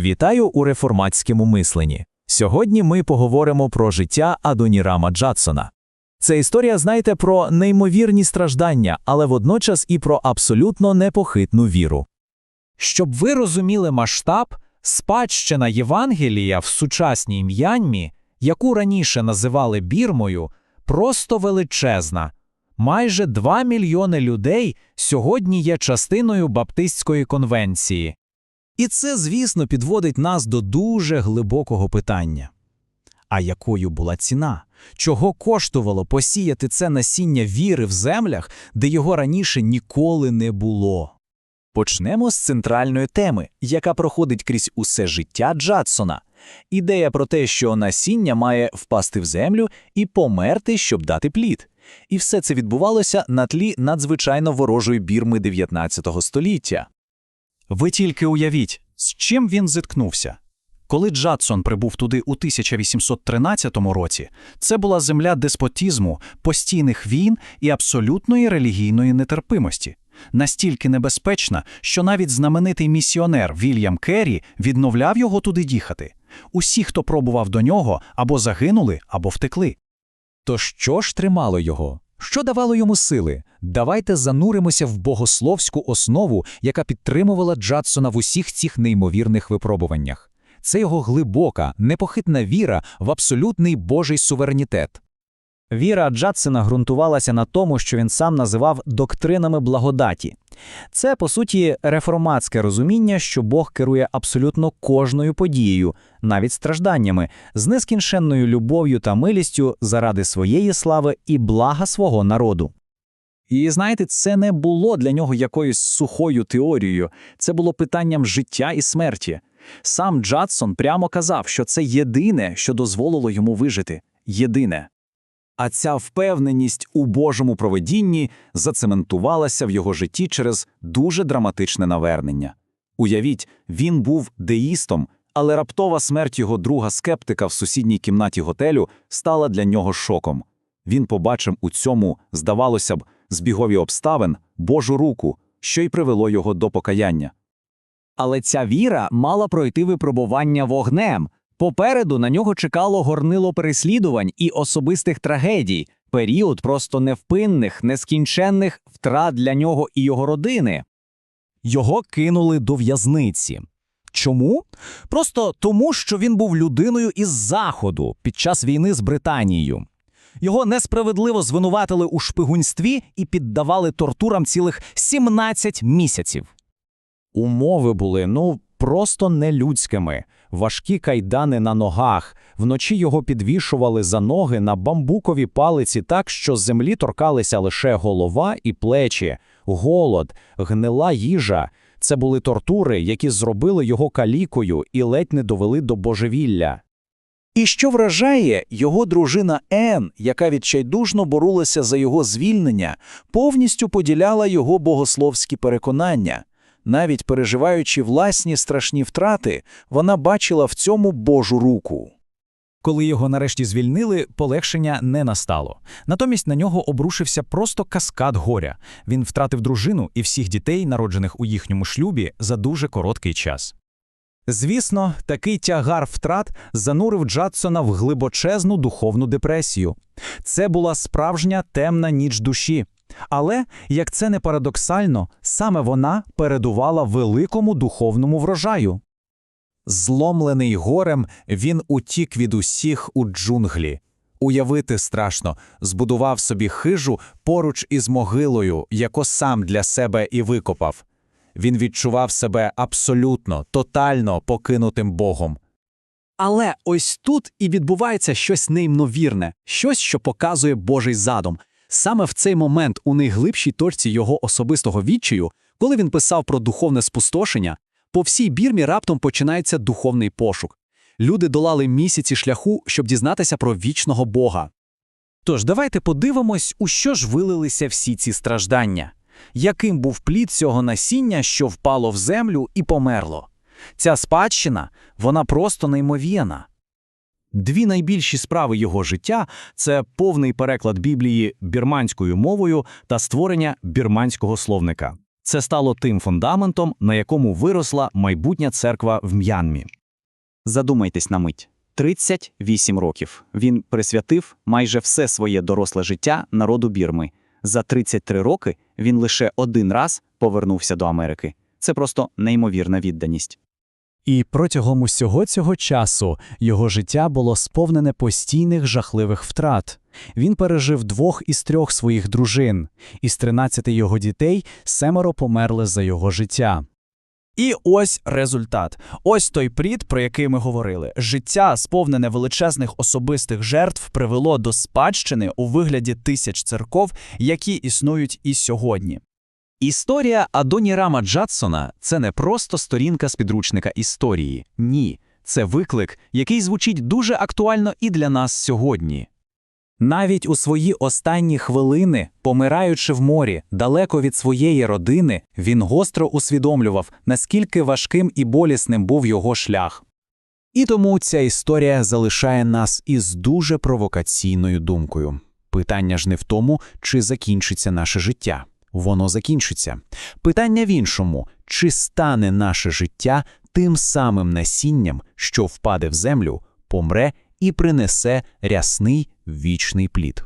Вітаю у реформатському мисленні. Сьогодні ми поговоримо про життя Адонірама Джадсона. Це історія, знаєте, про неймовірні страждання, але водночас і про абсолютно непохитну віру. Щоб ви розуміли масштаб, спадщина Євангелія в сучасній М'янмі, яку раніше називали Бірмою, просто величезна. Майже 2 мільйони людей сьогодні є частиною Баптистської конвенції. І це, звісно, підводить нас до дуже глибокого питання. А якою була ціна? Чого коштувало посіяти це насіння віри в землях, де його раніше ніколи не було? Почнемо з центральної теми, яка проходить крізь усе життя Джадсона. Ідея про те, що насіння має впасти в землю і померти, щоб дати плід. І все це відбувалося на тлі надзвичайно ворожої бірми 19 століття. Ви тільки уявіть, з чим він зіткнувся. Коли Джадсон прибув туди у 1813 році, це була земля деспотізму, постійних війн і абсолютної релігійної нетерпимості. Настільки небезпечна, що навіть знаменитий місіонер Вільям Керрі відновляв його туди їхати. Усі, хто пробував до нього, або загинули, або втекли. То що ж тримало його? Що давало йому сили? Давайте зануримося в богословську основу, яка підтримувала Джадсона в усіх цих неймовірних випробуваннях. Це його глибока, непохитна віра в абсолютний Божий суверенітет. Віра Джадсона ґрунтувалася на тому, що він сам називав доктринами благодаті. Це, по суті, реформатське розуміння, що Бог керує абсолютно кожною подією, навіть стражданнями, з нескінченною любов'ю та милістю заради своєї слави і блага свого народу. І знаєте, це не було для нього якоюсь сухою теорією, це було питанням життя і смерті. Сам Джадсон прямо казав, що це єдине, що дозволило йому вижити. Єдине. А ця впевненість у Божому проведінні зацементувалася в його житті через дуже драматичне навернення. Уявіть, він був деїстом, але раптова смерть його друга скептика в сусідній кімнаті готелю стала для нього шоком. Він побачив у цьому, здавалося б, збігові обставин Божу руку, що й привело його до покаяння. Але ця віра мала пройти випробування вогнем. Попереду на нього чекало горнило переслідувань і особистих трагедій, період просто невпинних, нескінченних втрат для нього і його родини. Його кинули до в'язниці. Чому? Просто тому, що він був людиною із Заходу під час війни з Британією. Його несправедливо звинуватили у шпигунстві і піддавали тортурам цілих 17 місяців. Умови були, ну, просто нелюдськими. Важкі кайдани на ногах. Вночі його підвішували за ноги на бамбукові палиці так, що з землі торкалися лише голова і плечі, голод, гнила їжа. Це були тортури, які зробили його калікою і ледь не довели до божевілля. І що вражає, його дружина Ен, яка відчайдушно боролася за його звільнення, повністю поділяла його богословські переконання. Навіть переживаючи власні страшні втрати, вона бачила в цьому Божу руку. Коли його нарешті звільнили, полегшення не настало. Натомість на нього обрушився просто каскад горя. Він втратив дружину і всіх дітей, народжених у їхньому шлюбі, за дуже короткий час. Звісно, такий тягар втрат занурив Джадсона в глибочезну духовну депресію. Це була справжня темна ніч душі. Але, як це не парадоксально, саме вона передувала великому духовному врожаю. Зломлений горем, він утік від усіх у джунглі. Уявити страшно, збудував собі хижу поруч із могилою, яку сам для себе і викопав. Він відчував себе абсолютно, тотально покинутим Богом. Але ось тут і відбувається щось неймовірне, щось, що показує Божий задум. Саме в цей момент, у найглибшій точці його особистого відчаю, коли він писав про духовне спустошення, по всій бірмі раптом починається духовний пошук. Люди долали місяці шляху, щоб дізнатися про вічного Бога. Тож давайте подивимось, у що ж вилилися всі ці страждання. Яким був плід цього насіння, що впало в землю і померло? Ця спадщина, вона просто неймовірна. Дві найбільші справи його життя це повний переклад Біблії бірманською мовою та створення бірманського словника. Це стало тим фундаментом, на якому виросла майбутня церква в М'янмі. Задумайтесь на мить. 38 років. Він присвятив майже все своє доросле життя народу Бірми. За 33 роки він лише один раз повернувся до Америки. Це просто неймовірна відданість. І протягом усього цього часу його життя було сповнене постійних жахливих втрат. Він пережив двох із трьох своїх дружин, із 13 його дітей семеро померли за його життя. І ось результат. Ось той плід, про який ми говорили. Життя, сповнене величезних особистих жертв, привело до спадщини у вигляді тисяч церков, які існують і сьогодні. Історія Адонірама Джадсона – це не просто сторінка з підручника історії. Ні, це виклик, який звучить дуже актуально і для нас сьогодні. Навіть у свої останні хвилини, помираючи в морі, далеко від своєї родини, він гостро усвідомлював, наскільки важким і болісним був його шлях. І тому ця історія залишає нас із дуже провокаційною думкою. Питання ж не в тому, чи закінчиться наше життя. Воно закінчиться. Питання в іншому, чи стане наше життя тим самим насінням, що впаде в землю, помре і принесе рясний вічний плід.